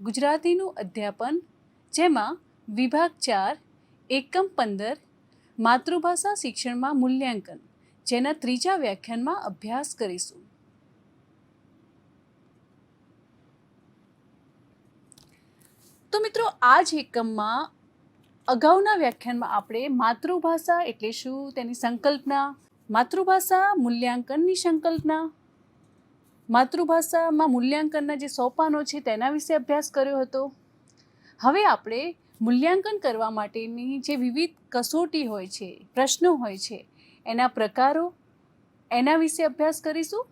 ગુજરાતીનું અધ્યાપન, જેમાં વિભાગ ચાર, એકમ પંદર, માતૃભાષા શિક્ષણમાં મૂલ્યાંકન, જેના ત્રીજા વ્યાખ્યાનમાં અભ્યાસ કરીશું. તો મિત્રો આ જ એકમમાં અગાઉના વ્યાખ્યાનમાં આપણે માતૃભાષા એટલે શું, તેની સંકલ્પના, માતૃભાષા મૂલ્યાંકનની સંકલ્પના માતૃભાષામાં મૂલ્યાંકનના જે સોપાનો છે તેના વિશે અભ્યાસ કર્યો હતો. હવે આપણે મૂલ્યાંકન કરવા માટેની જે વિવિધ કસોટી હોય છે, પ્રશ્નો હોય છે, એના પ્રકારો, એના વિશે અભ્યાસ કરીશું.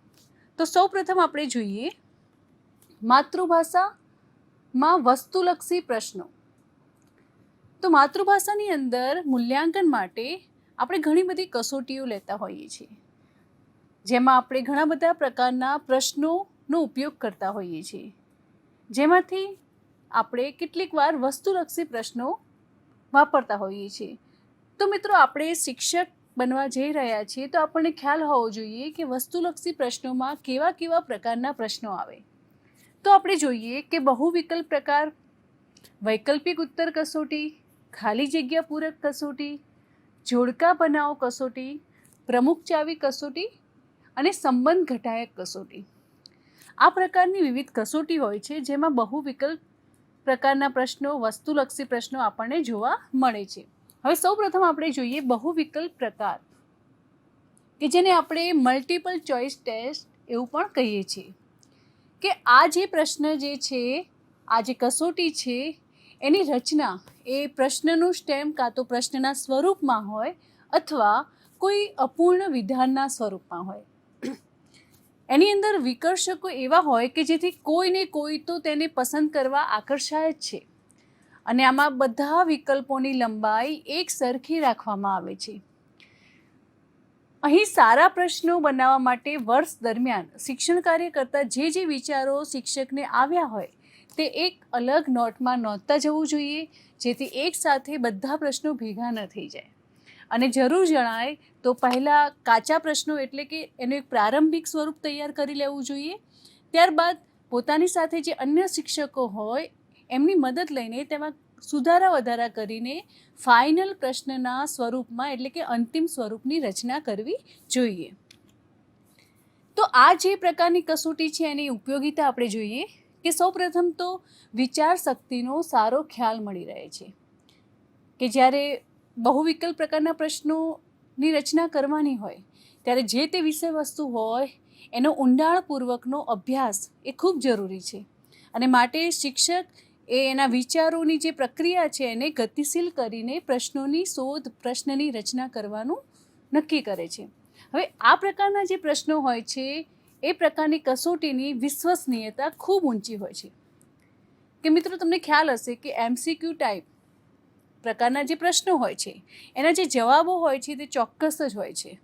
તો સૌપ્રથમ આપણે જોઈએ માતૃભાષામાં વસ્તુલક્ષી પ્રશ્નો. તો માતૃભાષાની અંદર મૂલ્યાંકન માટે આપણે ઘણી બધી કસોટીઓ લેતા હોઈએ છીએ. જેમાં આપણે ઘણા બધા પ્રકારના પ્રશ્નોનો ઉપયોગ કરતા હોઈએ છીએ. જેમાંથી આપણે કેટલીક વાર વસ્તુલક્ષી પ્રશ્નો વાપરતા હોઈએ છીએ. તો મિત્રો, આપણે શિક્ષક બનવા જઈ રહ્યા છીએ તો આપણને ખ્યાલ હોવો જોઈએ કે વસ્તુલક્ષી પ્રશ્નોમાં કેવા કેવા પ્રકારના પ્રશ્નો આવે. તો આપણે જોઈએ કે બહુ વિકલ્પ પ્રકાર, વૈકલ્પિક ઉત્તર કસોટી, ખાલી જગ્યા પૂરક કસોટી, જોડકા બનાવો કસોટી, પ્રમુખ ચાવી કસોટી અને સંબંધ ઘટાયક કસોટી. આ પ્રકારની વિવિધ કસોટી હોય છે, જેમાં બહુ વિકલ્પ પ્રકારના પ્રશ્નો, વસ્તુલક્ષી પ્રશ્નો આપણને જોવા મળે છે. હવે સૌપ્રથમ આપણે જોઈએ બહુ વિકલ્પ પ્રકાર, કે જેને આપણે મલ્ટિપલ ચોઇસ ટેસ્ટ એવું પણ કહીએ છીએ. કે આ જે પ્રશ્ન જે છે, આ જે કસોટી છે, એની રચના એ પ્રશ્નનું સ્ટેમ કાં તો પ્રશ્નના સ્વરૂપમાં હોય અથવા કોઈ અપૂર્ણ વિધાનના સ્વરૂપમાં હોય. એની અંદર વિકર્ષકો એવા હોય કે જેથી કોઈને કોઈ તો તેને પસંદ કરવા આકર્ષાય જ છે. અને આમાં બધા વિકલ્પોની લંબાઈ એક સરખી રાખવામાં આવે છે. અહીં સારા પ્રશ્નો બનાવવા માટે વર્ષ દરમિયાન શિક્ષણ કાર્ય કરતા જે જે વિચારો શિક્ષકને આવ્યા હોય, તે એક અલગ નોટમાં નોંધતા જવું જોઈએ, જેથી એકસાથે બધા પ્રશ્નો ભેગા ન થઈ જાય. અને જરૂર જણાય તો પહેલાં કાચા પ્રશ્નો એટલે કે એનું એક પ્રારંભિક સ્વરૂપ તૈયાર કરી લેવું જોઈએ. ત્યારબાદ પોતાની સાથે જે અન્ય શિક્ષકો હોય, એમની મદદ લઈને તેમાં સુધારા વધારા કરીને ફાઇનલ પ્રશ્નના સ્વરૂપમાં એટલે કે અંતિમ સ્વરૂપની રચના કરવી જોઈએ. તો આ જે પ્રકારની કસોટી છે એની ઉપયોગિતા આપણે જોઈએ કે સૌપ્રથમ તો વિચાર શક્તિનો સારો ખ્યાલ મળી રહે છે. કે જ્યારે બહુ વિકલ્પ પ્રકારના પ્રશ્નોની રચના કરવાની હોય, ત્યારે જે તે વિષય વસ્તુ હોય, એનો ઊંડાણપૂર્વકનો અભ્યાસ એ ખૂબ જરૂરી છે. અને માટે શિક્ષક એ એના વિચારોની જે પ્રક્રિયા છે, એને ગતિશીલ કરીને પ્રશ્નોની શોધ, પ્રશ્નની રચના કરવાનું નક્કી કરે છે. હવે આ પ્રકારના જે પ્રશ્નો હોય છે, એ પ્રકારની કસોટીની વિશ્વસનીયતા ખૂબ ઊંચી હોય છે. કે મિત્રો, તમને ખ્યાલ હશે કે એમસીક્યુ ટાઈપ પ્રકારના જે પ્રશ્નો હોય છે, એના જે જવાબો હોય છે તે ચોક્કસ જ હોય છે.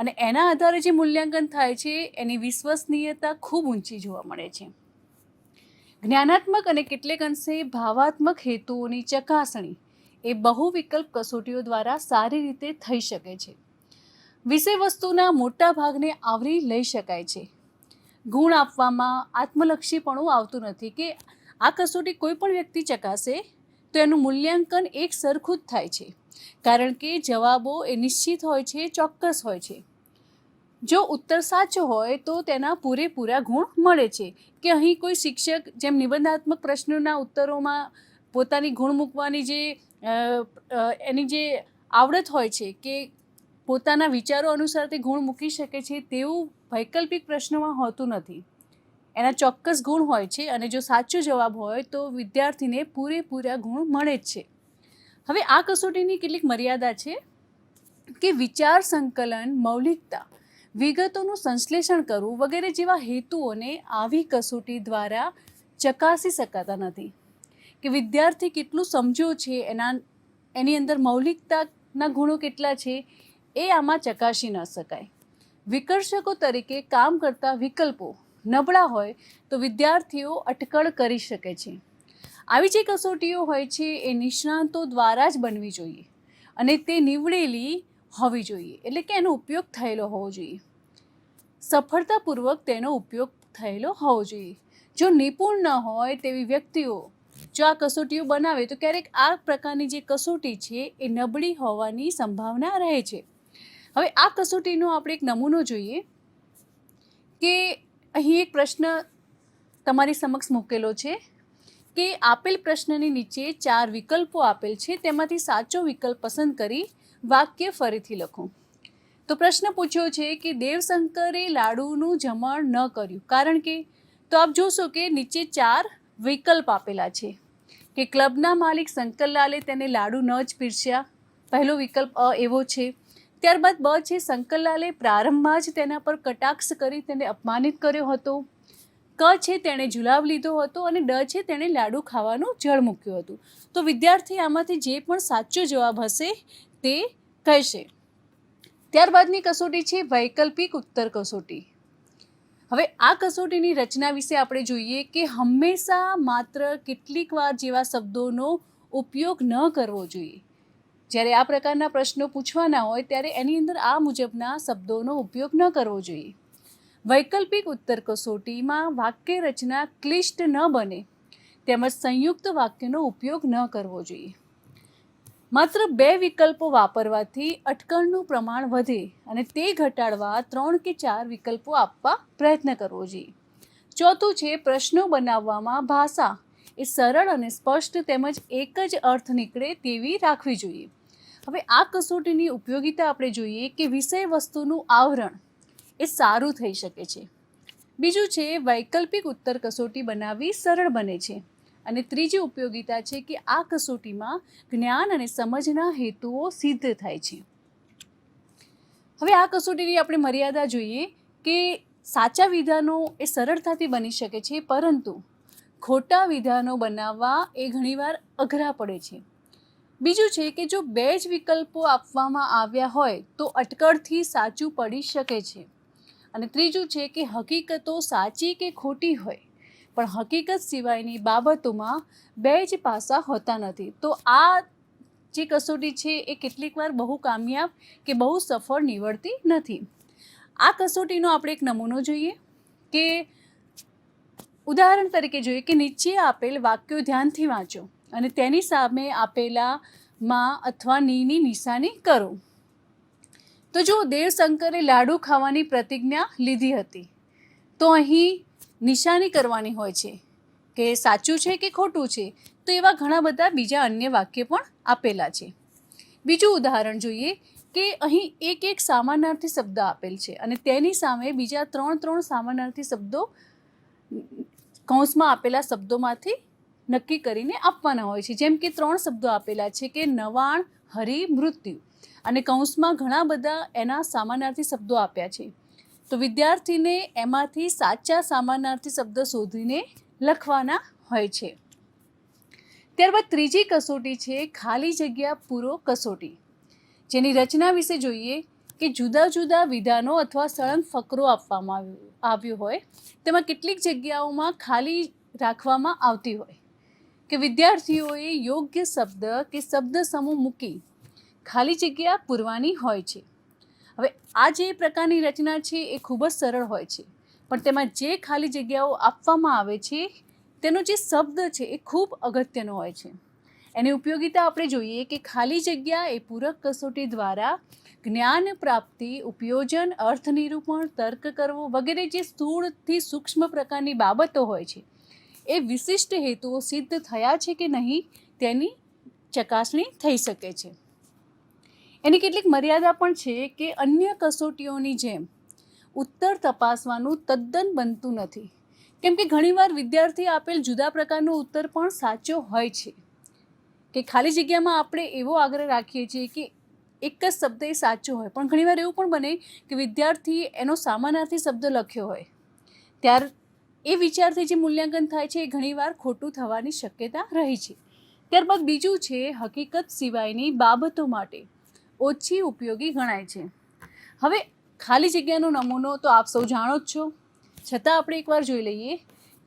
અને એના આધારે જે મૂલ્યાંકન થાય છે, એની વિશ્વસનીયતા ખૂબ ઊંચી જોવા મળે છે. જ્ઞાનાત્મક અને કેટલેક અંશે ભાવાત્મક હેતુઓની ચકાસણી એ બહુ વિકલ્પ કસોટીઓ દ્વારા સારી રીતે થઈ શકે છે. વિષય વસ્તુના મોટા ભાગને આવરી લઈ શકાય છે. ગુણ આપવામાં આત્મલક્ષીપણું આવતું નથી કે આ કસોટી કોઈ પણ વ્યક્તિ ચકાસે તો એનું મૂલ્યાંકન એક સરખું જ થાય છે. કારણ કે જવાબો એ નિશ્ચિત હોય છે, ચોક્કસ હોય છે. જો ઉત્તર સાચો હોય તો તેના પૂરેપૂરા ગુણ મળે છે. કે અહીં કોઈ શિક્ષક જેમ નિબંધાત્મક પ્રશ્નોના ઉત્તરોમાં પોતાની ગુણ મૂકવાની જે એની જે આવડત હોય છે કે પોતાના વિચારો અનુસાર તે ગુણ મૂકી શકે છે તેવું વૈકલ્પિક પ્રશ્નોમાં હોતું નથી. એના ચોક્કસ ગુણ હોય છે અને જો સાચો જવાબ હોય તો વિદ્યાર્થીને પૂરેપૂરા ગુણ મળે જ છે. હવે આ કસોટીની કેટલીક મર્યાદા છે કે વિચાર સંકલન, મૌલિકતા, વિગતોનું સંશ્લેષણ કરવું વગેરે જેવા હેતુઓને આવી કસોટી દ્વારા ચકાસી શકાતા નથી. કે વિદ્યાર્થી કેટલું સમજ્યો છે, એના, એની અંદર મૌલિકતાના ગુણો કેટલા છે, એ આમાં ચકાસી ન શકાય. વિકર્ષકો તરીકે કામ કરતા વિકલ્પો નબળા હોય તો વિદ્યાર્થીઓ અટકળ કરી શકે છે. આવી જે કસોટીઓ હોય છે એ નિષ્ણાંતો દ્વારા જ બનવી જોઈએ અને તે નીવડેલી હોવી જોઈએ. એટલે કે એનો ઉપયોગ થયેલો હોવો જોઈએ. સફળતાપૂર્વક તેનો ઉપયોગ થયેલો હોવો જોઈએ. જો નિપુણ ન હોય તેવી વ્યક્તિઓ જો આ કસોટીઓ બનાવે તો ક્યારેક આ પ્રકારની જે કસોટી છે એ નબળી હોવાની સંભાવના રહે છે. હવે આ કસોટીનો આપણે એક નમૂનો જોઈએ કે અહીં એક પ્રશ્ન તમારી સમક્ષ મૂકેલો છે કે આપેલ પ્રશ્નની નીચે ચાર વિકલ્પો આપેલ છે, તેમાંથી સાચો વિકલ્પ પસંદ કરી વાક્ય ફરીથી લખો. તો પ્રશ્ન પૂછ્યો છે કે દેવશંકરે લાડુનું જમણ ન કર્યું, કારણ કે? તો આપ જોશો કે નીચે ચાર વિકલ્પ આપેલા છે કે ક્લબના માલિક શંકરલાલે તેને લાડુ ન જ પીરસ્યા. પહેલો વિકલ્પ અ એવો છે. ત્યારબાદ બ છે શંકરલાલે પ્રારંભમાં જ તેના પર કટાક્ષ કરી તેને અપમાનિત કર્યો હતો. ક છે તેણે જુલાબ લીધો હતો અને ડ છે તેણે લાડુ ખાવાનું જળ મૂક્યું હતું. તો વિદ્યાર્થી આમાંથી જે પણ સાચો જવાબ હશે તે કહેશે. ત્યારબાદની કસોટી છે વૈકલ્પિક ઉત્તર કસોટી. હવે આ કસોટીની રચના વિશે આપણે જોઈએ કે હંમેશા માત્ર કેટલીક વાર જેવા શબ્દોનો ઉપયોગ ન કરવો જોઈએ. જ્યારે આ પ્રકારના પ્રશ્નો પૂછવાના હોય ત્યારે એની અંદર આ મુજબના શબ્દોનો ઉપયોગ ન કરવો જોઈએ. વૈકલ્પિક ઉત્તર કસોટીમાં વાક્ય રચના ક્લિષ્ટ ન બને, તેમજ સંયુક્ત વાક્યનો ઉપયોગ ન કરવો જોઈએ. માત્ર બે વિકલ્પો વાપરવાથી અટકળનું પ્રમાણ વધે અને તે ઘટાડવા ત્રણ કે ચાર વિકલ્પો આપવા પ્રયત્ન કરવો જોઈએ. ચોથું છે પ્રશ્નો બનાવવામાં ભાષા. એ સરળ અને સ્પષ્ટ તેમજ એક જ અર્થ નીકળે તેવી રાખવી જોઈએ. હવે આ કસોટીની ઉપયોગિતા આપણે જોઈએ કે વિષય વસ્તુનું આવરણ એ સારું થઈ શકે છે. બીજું છે, વૈકલ્પિક ઉત્તર કસોટી બનાવવી સરળ બને છે. અને ત્રીજી ઉપયોગિતા છે કે આ કસોટીમાં જ્ઞાન અને સમજના હેતુઓ સિદ્ધ થાય છે. હવે આ કસોટીની આપણે મર્યાદા જોઈએ કે સાચા વિધાનો એ સરળતાથી બની શકે છે, પરંતુ ખોટા વિધાનો બનાવવા એ ઘણીવાર અઘરા પડે છે. બીજું છે કે જો બે જ વિકલ્પો આપવામાં આવ્યા હોય, તો અટકળથી સાચું પડી શકે છે. અને ત્રીજું છે કે હકીકતો સાચી કે ખોટી હોય, પણ હકીકત સિવાયની બાબતોમાં બે જ પાસા હોતા નથી. તો આ જે કસોટી છે, એ કેટલીક વાર બહુ કામયાબ કે બહુ સફળ નીવડતી નથી. આ કસોટીનો આપણે એક નમૂનો જોઈએ કે ઉદાહરણ તરીકે જોઈએ કે નીચે આપેલ વાક્યો ધ્યાનથી વાંચો. અને તેની સામે આપેલા માં અથવા નીની નિશાની કરો. તો જો દેવશંકરે લાડુ ખાવાની પ્રતિજ્ઞા લીધી હતી, તો અહીં નિશાની કરવાની હોય છે કે સાચું છે કે ખોટું છે, તો એવા ઘણા બધા બીજા અન્ય વાક્ય પણ આપેલા છે. બીજું ઉદાહરણ જોઈએ કે અહીં એક એક સામાનાર્થી શબ્દ આપેલ છે અને તેની સામે બીજા ત્રણ ત્રણ સામાનાર્થી શબ્દો, કૌંસમાં આપેલા શબ્દોમાંથી નક્કી કરીને આપવાના હોય છે. જેમ કે ત્રણ શબ્દો આપેલા છે કે નવાણ, હરિ, મૃત્યુ. અને કૌંસમાં ઘણા બધા એના સામાનાર્થી શબ્દો આપ્યા છે. તો વિદ્યાર્થીને એમાંથી સાચા સામાનાર્થી શબ્દ શોધીને લખવાના હોય છે. ત્યારબાદ ત્રીજી કસોટી છે ખાલી જગ્યા પૂરો કસોટી. જેની રચના વિશે જોઈએ કે જુદા જુદા વિધાનો અથવા સળંગ ફકરો આપવામાં આવ્યો હોય, તેમાં કેટલીક જગ્યાઓમાં ખાલી રાખવામાં આવતી હોય. કે વિદ્યાર્થીઓએ યોગ્ય શબ્દ કે શબ્દ સમૂહ મૂકી ખાલી જગ્યા પૂરવાની હોય છે. હવે આ જે પ્રકારની રચના છે એ ખૂબ જ સરળ હોય છે, પણ તેમાં જે ખાલી જગ્યાઓ આપવામાં આવે છે, તેનો જે શબ્દ છે એ ખૂબ અગત્યનો હોય છે. એની ઉપયોગિતા આપણે જોઈએ કે ખાલી જગ્યા એ પૂરક કસોટી દ્વારા જ્ઞાન પ્રાપ્તિ, ઉપયોજન અર્થ નિરૂપણ તર્ક કરવો વગેરે જે સ્થૂળથી સૂક્ષ્મ પ્રકારની બાબતો હોય છે એ વિશિષ્ટ હેતુઓ સિદ્ધ થયા છે કે નહીં તેની ચકાસણી થઈ શકે છે. એની કેટલીક મર્યાદા પણ છે કે અન્ય કસોટીઓની જેમ ઉત્તર તપાસવાનું તદ્દન બનતું નથી. કેમ કે ઘણીવાર વિદ્યાર્થી આપેલ જુદા પ્રકારનો ઉત્તર પણ સાચો હોય છે. કે ખાલી જગ્યામાં આપણે એવો આગ્રહ રાખીએ છીએ કે એક જ શબ્દ એ સાચો હોય. પણ ઘણીવાર એવું પણ બને કે વિદ્યાર્થીએ એનો સામાનાર્થી શબ્દ લખ્યો હોય. ત્યાર એ વિચારથી જે મૂલ્યાંકન થાય છે એ ઘણીવાર ખોટું થવાની શક્યતા રહી છે. ત્યારબાદ બીજું છે, હકીકત સિવાયની બાબતો માટે ઓછી ઉપયોગી ગણાય છે. હવે ખાલી જગ્યાનો નમૂનો તો આપ સૌ જાણો જ છો. છતાં આપણે એકવાર જોઈ લઈએ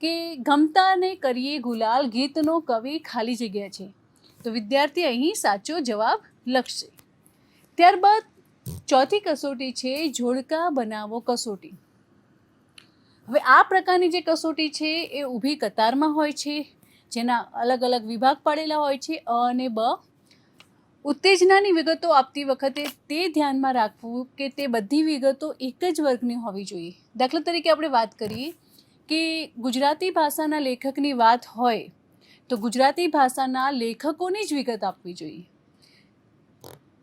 કે ગમતાને કરીએ ગુલાલ ગીતનો કવિ ખાલી જગ્યા છે. તો વિદ્યાર્થી અહીં સાચો જવાબ લખશે. ત્યારબાદ ચોથી કસોટી છે, જોડકા બનાવો કસોટી. હવે આ પ્રકારની જે કસોટી છે એ ઊભી કતારમાં હોય છે, જેના અલગ અલગ વિભાગ પાડેલા હોય છે, અ અને બ. ઉત્તેજનાની વિગતો આપતી વખતે તે ધ્યાનમાં રાખવું કે તે બધી વિગતો એક જ વર્ગની હોવી જોઈએ. દાખલા તરીકે આપણે વાત કરીએ કે ગુજરાતી ભાષાના લેખકની વાત હોય, તો ગુજરાતી ભાષાના લેખકોની જ વિગત આપવી જોઈએ.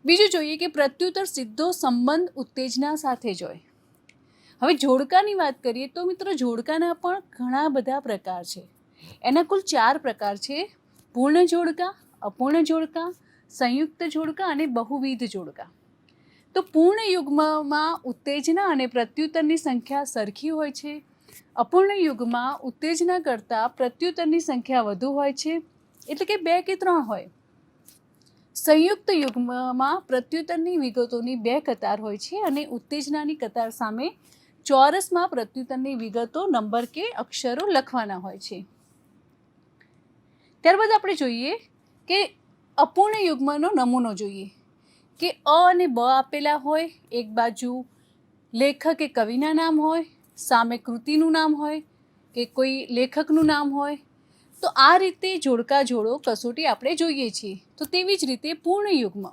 બીજું જોઈએ કે પ્રત્યુત્તર સીધો સંબંધ ઉત્તેજના સાથે જ હોય. હવે જોડકાની વાત કરીએ તો મિત્રો જોડકાના પણ ઘણા બધા પ્રકાર છે. એના કુલ ચાર પ્રકાર છે. પૂર્ણ જોડકા, અપૂર્ણ જોડકા, સંયુક્ત જોડકા અને બહુવિધ જોડકા. તો પૂર્ણ યુગ્મમાં ઉત્તેજના અને પ્રત્યુત્તરની સંખ્યા સરખી હોય છે. અપૂર્ણ યુગમાં ઉત્તેજના કરતાં પ્રત્યુત્તરની સંખ્યા વધુ હોય છે. એટલે કે બે કે ત્રણ હોય. સંયુક્ત યુગ્મમાં પ્રત્યુત્તરની વિગતોની બે કતાર હોય છે અને ઉત્તેજનાની કતાર સામે ચોરસમાં પ્રત્યુત્તરની વિગતો નંબર કે અક્ષરો લખવાના હોય છે. ત્યારબાદ આપણે જોઈએ કે અપૂર્ણ યુગ્મનો નમૂનો જોઈએ. કે અ અને બ આપેલા હોય, એક બાજુ લેખક કે કવિના નામ હોય, સામે કૃતિનું નામ હોય કે કોઈ લેખકનું નામ હોય. તો આ રીતે જોડકા જોડો કસોટી આપણે જોઈએ છીએ. તો તેવી જ રીતે પૂર્ણ યુગ્મ,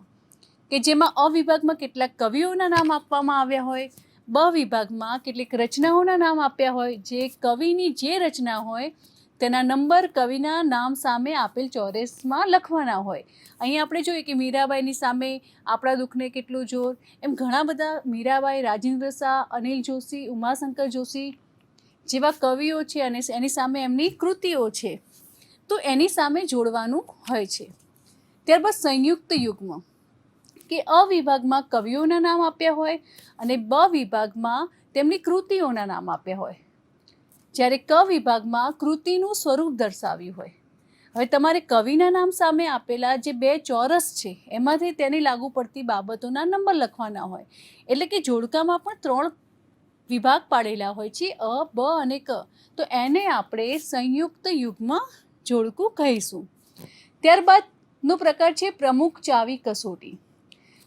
કે જેમાં અ વિભાગમાં કેટલાક કવિઓના નામ આપવામાં આવ્યા હોય બ વિભાગમાં કેટલીક રચનાઓના નામ આપ્યા હોય, જે કવિની જે રચના હોય, તેના નંબર કવિના નામ સામે આપેલ ચોરસમાં લખવાના હોય. અહીં આપણે જોઈએ કે મીરાબાઈની સામે આપણા દુઃખને કેટલું જોર, એમ ઘણા બધા મીરાબાઈ રાજેન્દ્ર શાહ, અનિલ જોશી, ઉમાશંકર જોશી જેવા કવિઓ છે અને એની સામે એમની કૃતિઓ છે. તો એની સામે જોડવાનું હોય છે. ત્યારબાદ સંયુક્ત યુગ્મ. કે અ વિભાગમાં કવિઓના નામ આપ્યા હોય અને બ વિભાગમાં તેમની કૃતિઓના નામ આપ્યા હોય. જ્યારે ક વિભાગમાં કૃતિનું સ્વરૂપ દર્શાવ્યું હોય. હવે તમારે કવિના નામ સામે આપેલા જે બે ચોરસ છે, એમાંથી તેની લાગુ પડતી બાબતોના નંબર લખવાના હોય. એટલે કે જોડકામાં પણ ત્રણ વિભાગ પાડેલા હોય છે, અ, બ અને ક. તો એને આપણે સંયુક્ત યુગમાં જોડકું કહીશું. ત્યારબાદનો પ્રકાર છે પ્રમુખ ચાવી કસોટી.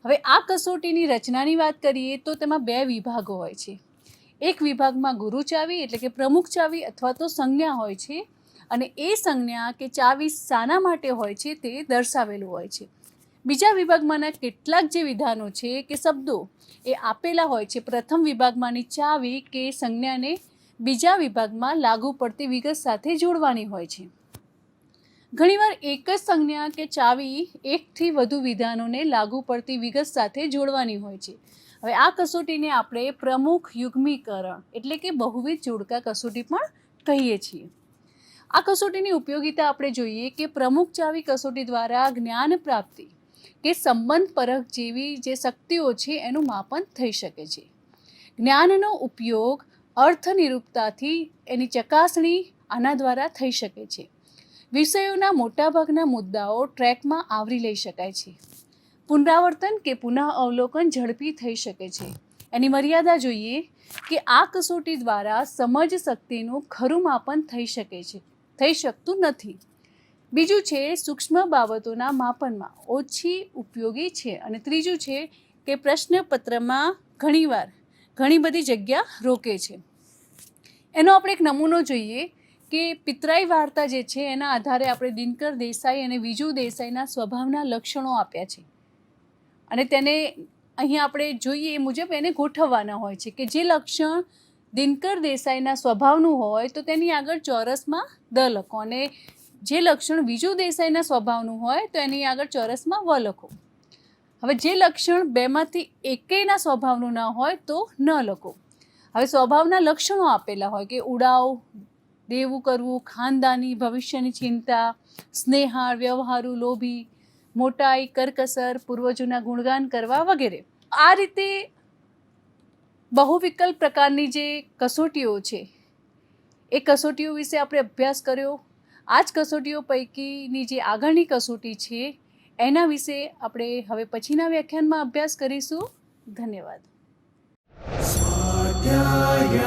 હવે આ કસોટીની રચનાની વાત કરીએ તો તેમાં બે વિભાગો હોય છે. એક વિભાગમાં ગુરુ ચાવી એટલે કે પ્રમુખ ચાવી અથવા તો સંજ્ઞા હોય છે અને એ સંજ્ઞા કે ચાવી શાના માટે હોય છે તે દર્શાવેલું હોય છે. બીજા વિભાગમાંના કેટલાક જે વિધાનો છે કે શબ્દો એ આપેલા હોય છે. પ્રથમ વિભાગમાંની ચાવી કે સંજ્ઞાને બીજા વિભાગમાં લાગુ પડતી વિગત સાથે જોડવાની હોય છે. ઘણીવાર એક જ સંજ્ઞા કે ચાવી એકથી વધુ વિધાનોને લાગુ પડતી વિગત સાથે જોડવાની હોય છે. હવે આ કસોટીને આપણે પ્રમુખ યુગ્મીકરણ એટલે કે બહુવિધ જોડકા કસોટી પણ કહીએ છીએ. આ કસોટીની ઉપયોગિતા આપણે જોઈએ કે પ્રમુખ ચાવી કસોટી દ્વારા જ્ઞાન પ્રાપ્તિ કે સંબંધ પરખ જેવી જે શક્તિઓ છે એનું માપન થઈ શકે છે. જ્ઞાનનો ઉપયોગ અર્થનિરૂપતાથી એની ચકાસણી આના દ્વારા થઈ શકે છે. વિષયોના મોટાભાગના મુદ્દાઓ ટ્રેકમાં આવરી લઈ શકાય છે. પુનરાવર્તન કે પુનઃ અવલોકન ઝડપી થઈ શકે છે. એની મર્યાદા જોઈએ કે આ કસોટી દ્વારા સમજ શક્તિનું ખરું માપન થઈ શકે છે, થઈ શકતું નથી. બીજું છે સૂક્ષ્મ બાબતોના માપનમાં ઓછી ઉપયોગી છે અને ત્રીજું છે કે પ્રશ્નપત્રમાં ઘણીવાર ઘણી બધી જગ્યા રોકે છે. એનો આપણે એક નમૂનો જોઈએ કે પિતરાઈ વાર્તા જે છે, એના આધારે આપણે દિનકર દેસાઈ અને વિજુ દેસાઈના સ્વભાવના લક્ષણો આપ્યા છે. અને તેને અહીં આપણે જોઈએ એ મુજબ એને ગોઠવવાના હોય છે કે જે લક્ષણ દિનકર દેસાઈના સ્વભાવનું હોય તો તેની આગળ ચોરસમાં દ લખો અને જે લક્ષણ વિજુ દેસાઈના સ્વભાવનું હોય તો એની આગળ ચોરસમાં વ લખો. હવે જે લક્ષણ બેમાંથી એકેયના સ્વભાવનું ન હોય તો ન લખો. હવે સ્વભાવના લક્ષણો આપેલા હોય કે ઉડાવ દેવું કરવું, ખાનદાની ભવિષ્યની ચિંતા સ્નેહાળ વ્યવહારુ લોભી, મોટાઈ, કરકસર, પૂર્વજોના ગુણગાન કરવા વગેરે. આ રીતે બહુવિકલ્પ પ્રકારની જે કસોટીઓ છે, એ કસોટીઓ વિશે આપણે અભ્યાસ કર્યો. આ જ કસોટીઓ પૈકીની જે આગળની કસોટી છે, એના વિશે આપણે હવે પછીના વ્યાખ્યાનમાં અભ્યાસ કરીશું. ધન્યવાદ. સ્વાધ્યાય